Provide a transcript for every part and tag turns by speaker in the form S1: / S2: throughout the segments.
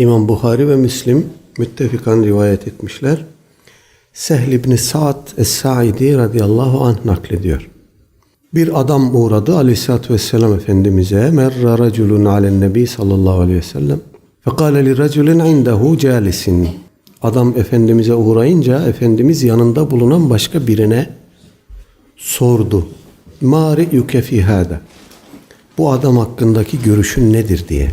S1: İmam Bukhari ve Müslim müttefikan rivayet etmişler. Sehl ibn Sa'd Es-Sa'idi radıyallahu anh naklediyor. Bir adam uğradı aleyhissalatü vesselam Efendimiz'e. Merra raculun alen nebi sallallahu aleyhi ve sellem. Fekale li raculun indehu calisin. Adam Efendimiz'e uğrayınca Efendimiz yanında bulunan başka birine sordu. Ma re'yuke fi hâda? Bu adam hakkındaki görüşün nedir diye.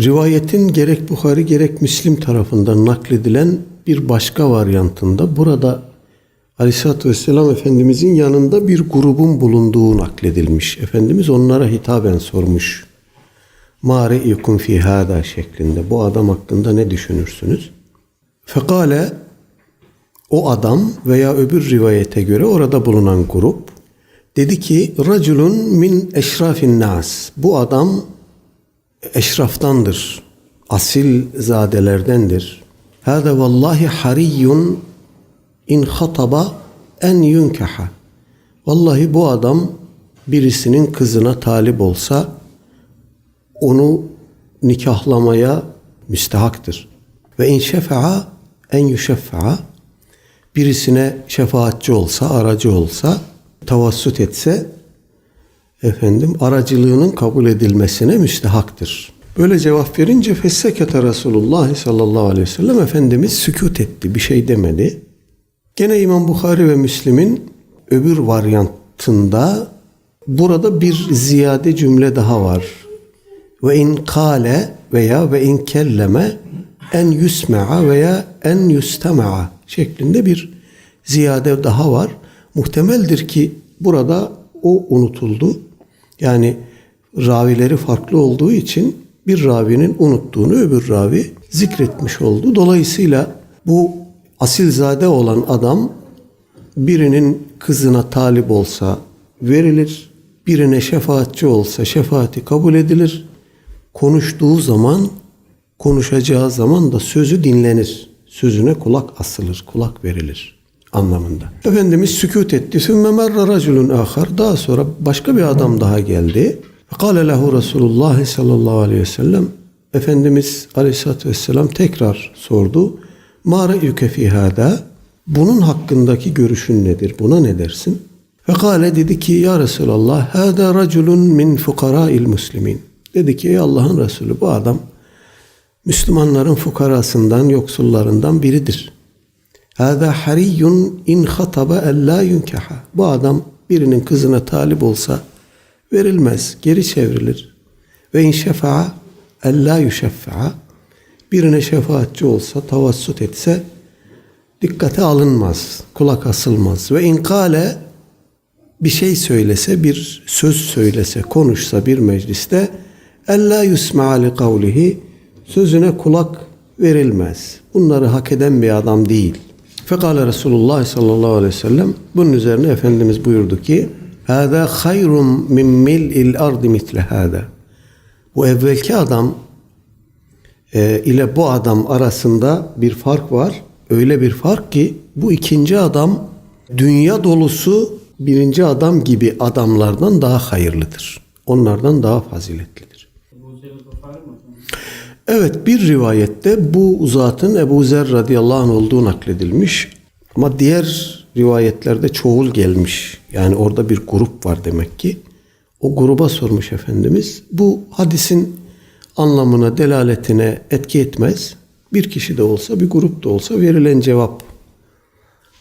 S1: Rivayetin gerek Bukhari gerek Müslim tarafından nakledilen bir başka varyantında burada Aleyhisselatü Vesselam Efendimizin yanında bir grubun bulunduğu nakledilmiş. Efendimiz onlara hitaben sormuş. Ma re'yukum fi hâdâ şeklinde. Bu adam hakkında ne düşünürsünüz? Fekale o adam veya öbür rivayete göre orada bulunan grup dedi ki raculun min eşrafin nas. Bu adam eşraftandır. Asil zadelerdendir. Hâde vallahi hariyyun in hataba en yunkaha. Vallahi bu adam birisinin kızına talip olsa onu nikahlamaya müstehaktır. Ve in şefa'a en yuşeffa'a birisine şefaatçi olsa, aracı olsa, tavassut etse efendim aracılığının kabul edilmesine müstehaktır. Böyle cevap verince fessekete Resulullah sallallahu aleyhi ve sellem Efendimiz sükut etti. Bir şey demedi. Gene İmam Bukhari ve Müslim'in öbür varyantında burada bir ziyade cümle daha var. Ve in kale veya ve in kelleme en yusme'a veya en yustema'a şeklinde bir ziyade daha var. Muhtemeldir ki burada o unutuldu. Yani ravileri farklı olduğu için bir ravinin unuttuğunu öbür ravi zikretmiş oldu. Dolayısıyla bu asilzade olan adam birinin kızına talip olsa verilir, birine şefaatçi olsa şefaati kabul edilir. Konuştuğu zaman, konuşacağı zaman da sözü dinlenir. Sözüne kulak asılır, kulak verilir anlamında. Efendimiz sükut etti. Sümme merra raculun ahar. Daha sonra başka bir adam daha geldi. Kale lehu Resulullah sallallahu aleyhi ve sellem. Efendimiz aleyhissalatü vesselam tekrar sordu. Ma re'yüke fi hâdâ? Bunun hakkındaki görüşün nedir? Buna ne dersin? Ve kâle dedi ki ya Resulallah hâdâ raculun min fukarâil muslimin. Dedi ki ey Allah'ın Resulü bu adam Müslümanların fukarasından, yoksullarından biridir. Hâdâ hariyyun in hataba ellâ yunkaha. Bu adam birinin kızına talip olsa verilmez, geri çevrilir. Ve in şefa'a ellâ yuşeffa'a. Birine şefaatçi olsa, tavassut etse dikkate alınmaz, kulak asılmaz. Ve in kâle bir şey söylese, bir söz söylese, konuşsa bir mecliste ellâ yusma'a li kavlihi sözüne kulak verilmez. Bunları hak eden bir adam değil. Fekale Resulullah sallallahu aleyhi ve sellem bunun üzerine Efendimiz buyurdu ki Hâdâ hayrun min mil'il ardi mitle hâdâ. Bu evvelki adam e, ile bu adam arasında bir fark var. Öyle bir fark ki bu ikinci adam dünya dolusu birinci adam gibi adamlardan daha hayırlıdır. Onlardan daha faziletlidir. Evet bir rivayette bu zatın Ebu Zer radıyallahu anh olduğu nakledilmiş. Ama diğer rivayetlerde çoğul gelmiş. Yani orada bir grup var demek ki. O gruba sormuş Efendimiz. Bu hadisin anlamına, delaletine etki etmez. Bir kişi de olsa, bir grup da olsa verilen cevap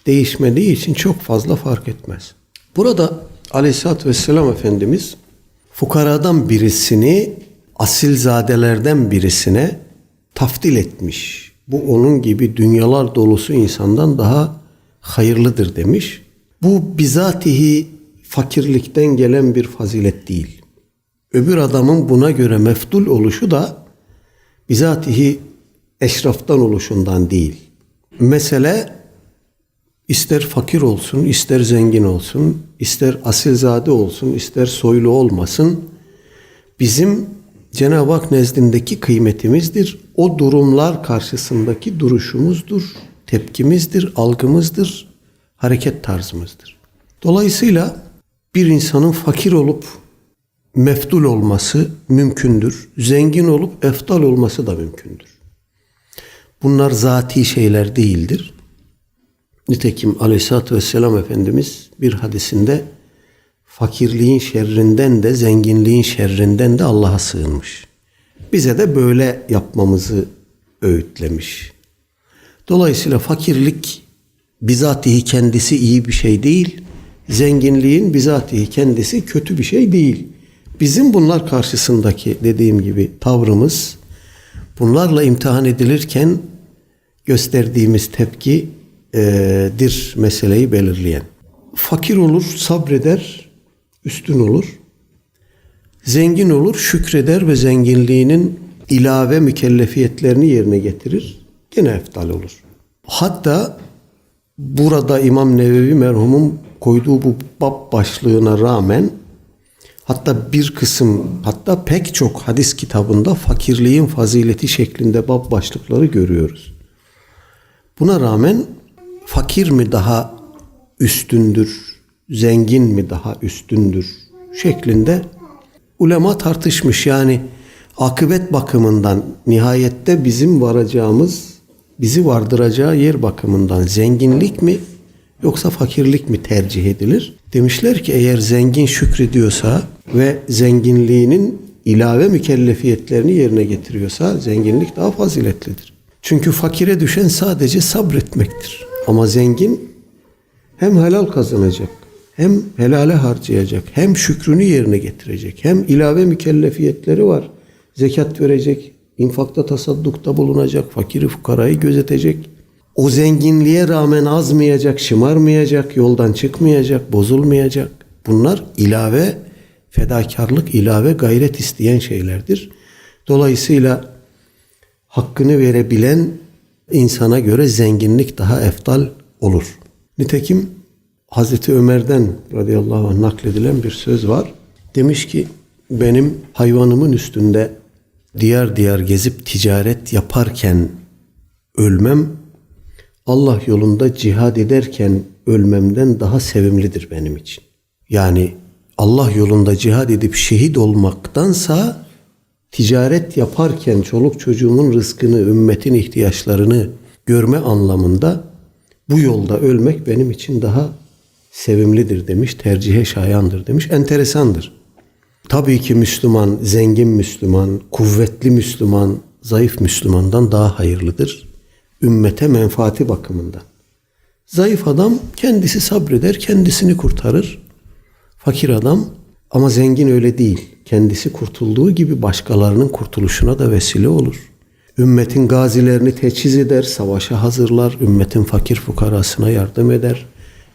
S1: değişmediği için çok fazla fark etmez. Burada Aleyhisselatü Vesselam Efendimiz fukaradan birisini asilzadelerden birisine taftil etmiş. Bu onun gibi dünyalar dolusu insandan daha hayırlıdır demiş. Bu bizatihi fakirlikten gelen bir fazilet değil. Öbür adamın buna göre meftul oluşu da bizatihi eşraftan oluşundan değil. Mesele ister fakir olsun, ister zengin olsun, ister asilzade olsun, ister soylu olmasın. Bizim Cenab-ı Hak nezdindeki kıymetimizdir. O durumlar karşısındaki duruşumuzdur, tepkimizdir, algımızdır, hareket tarzımızdır. Dolayısıyla bir insanın fakir olup meftul olması mümkündür. Zengin olup eftal olması da mümkündür. Bunlar zati şeyler değildir. Nitekim Aleyhisselatü Vesselam Efendimiz bir hadisinde fakirliğin şerrinden de zenginliğin şerrinden de Allah'a sığınmış. Bize de böyle yapmamızı öğütlemiş. Dolayısıyla fakirlik bizatihi kendisi iyi bir şey değil. Zenginliğin bizatihi kendisi kötü bir şey değil. Bizim bunlar karşısındaki dediğim gibi tavrımız bunlarla imtihan edilirken gösterdiğimiz tepki eee, dir meseleyi belirleyen. Fakir olur, sabreder, üstün olur. Zengin olur, şükreder ve zenginliğinin ilave mükellefiyetlerini yerine getirir. Gene eftal olur. Hatta burada İmam Nevevi merhumun koyduğu bu bab başlığına rağmen hatta bir kısım hatta pek çok hadis kitabında fakirliğin fazileti şeklinde bab başlıkları görüyoruz. Buna rağmen fakir mi daha üstündür, zengin mi daha üstündür şeklinde ulema tartışmış. Yani akıbet bakımından nihayette bizim varacağımız, bizi vardıracağı yer bakımından zenginlik mi yoksa fakirlik mi tercih edilir? Demişler ki eğer zengin şükrediyorsa ve zenginliğinin ilave mükellefiyetlerini yerine getiriyorsa zenginlik daha faziletlidir. Çünkü fakire düşen sadece sabretmektir. Ama zengin hem helal kazanacak, hem helale harcayacak, hem şükrünü yerine getirecek, hem ilave mükellefiyetleri var. Zekat verecek, infakta tasaddukta bulunacak, fakiri fukarayı gözetecek. O zenginliğe rağmen azmayacak, şımarmayacak, yoldan çıkmayacak, bozulmayacak. Bunlar ilave fedakarlık, ilave gayret isteyen şeylerdir. Dolayısıyla hakkını verebilen insana göre zenginlik daha eftal olur. Nitekim Hazreti Ömer'den radıyallahu anh nakledilen bir söz var. Demiş ki benim hayvanımın üstünde diyar diyar gezip ticaret yaparken ölmem Allah yolunda cihad ederken ölmemden daha sevimlidir benim için. Yani Allah yolunda cihad edip şehit olmaktansa ticaret yaparken çoluk çocuğumun rızkını, ümmetin ihtiyaçlarını görme anlamında bu yolda ölmek benim için daha sevimlidir demiş, tercihe şayandır demiş. Enteresandır. Tabii ki Müslüman, zengin Müslüman, kuvvetli Müslüman, zayıf Müslümandan daha hayırlıdır. Ümmete menfaati bakımından. Zayıf adam kendisi sabreder, kendisini kurtarır. Fakir adam ama zengin öyle değil. Kendisi kurtulduğu gibi başkalarının kurtuluşuna da vesile olur. Ümmetin gazilerini teçhiz eder, savaşa hazırlar, ümmetin fakir fukarasına yardım eder.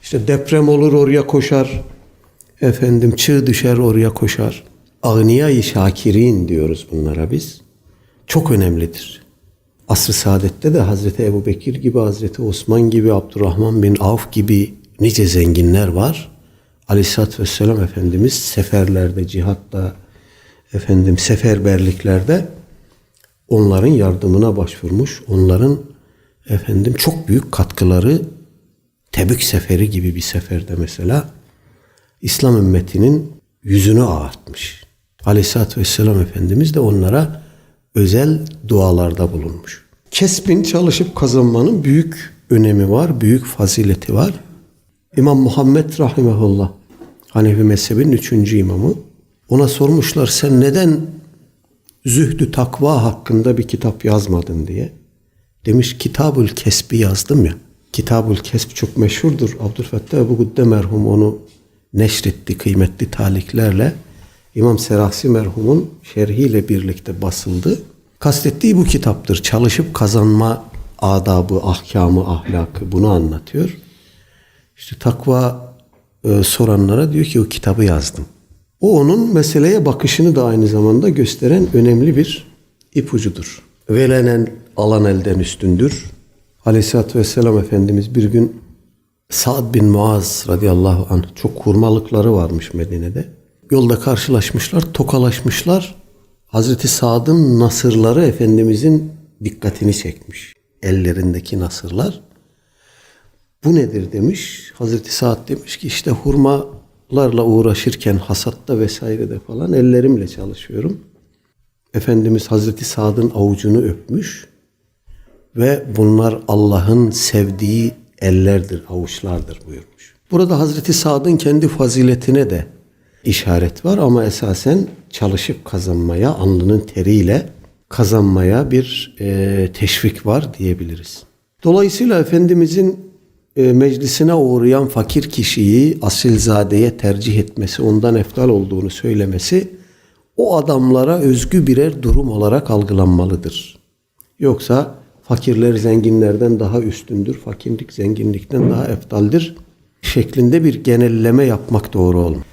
S1: İşte deprem olur oraya koşar. Efendim çığ düşer oraya koşar. Ağniya-i şakirin diyoruz bunlara biz. Çok önemlidir. Asr-ı Saadet'te de Hazreti Ebu Bekir gibi, Hazreti Osman gibi, Abdurrahman bin Avf gibi nice zenginler var. Aleyhisselatü Vesselam Efendimiz seferlerde, cihatta, efendim seferberliklerde onların yardımına başvurmuş. Onların efendim çok büyük katkıları Tebük seferi gibi bir seferde mesela İslam ümmetinin yüzünü ağartmış. Aleyhisselatü Vesselam Efendimiz de onlara özel dualarda bulunmuş. Kesbin çalışıp kazanmanın büyük önemi var, büyük fazileti var. İmam Muhammed Rahimahullah, Hanefi mezhebinin üçüncü imamı. Ona sormuşlar sen neden zühdü takva hakkında bir kitap yazmadın diye. Demiş Kitabül Kesbi yazdım ya. Kitabül Kesb çok meşhurdur. Abdülfettah Ebu Güdde merhum onu neşretti kıymetli taliklerle. İmam Serahsi merhumun şerhiyle birlikte basıldı. Kastettiği bu kitaptır. Çalışıp kazanma adabı, ahkamı, ahlakı bunu anlatıyor. İşte takva e, soranlara diyor ki o kitabı yazdım. O onun meseleye bakışını da aynı zamanda gösteren önemli bir ipucudur. Velenen alan elden üstündür. Aleyhisselatü Vesselam Efendimiz bir gün Sa'd bin Muaz radıyallahu anh çok hurmalıkları varmış Medine'de. Yolda karşılaşmışlar, tokalaşmışlar. Hazreti Sa'd'ın nasırları Efendimizin dikkatini çekmiş. Ellerindeki nasırlar. Bu nedir demiş. Hazreti Sa'd demiş ki işte hurmalarla uğraşırken hasatta vesairede falan ellerimle çalışıyorum. Efendimiz Hazreti Sa'd'ın avucunu öpmüş ve bunlar Allah'ın sevdiği ellerdir, avuçlardır buyurmuş. Burada Hazreti Sad'ın kendi faziletine de işaret var ama esasen çalışıp kazanmaya, alnının teriyle kazanmaya bir e, teşvik var diyebiliriz. Dolayısıyla Efendimizin e, meclisine uğrayan fakir kişiyi asilzadeye tercih etmesi, ondan eftal olduğunu söylemesi o adamlara özgü birer durum olarak algılanmalıdır. Yoksa fakirler zenginlerden daha üstündür, fakirlik zenginlikten daha eftaldir şeklinde bir genelleme yapmak doğru olmaz.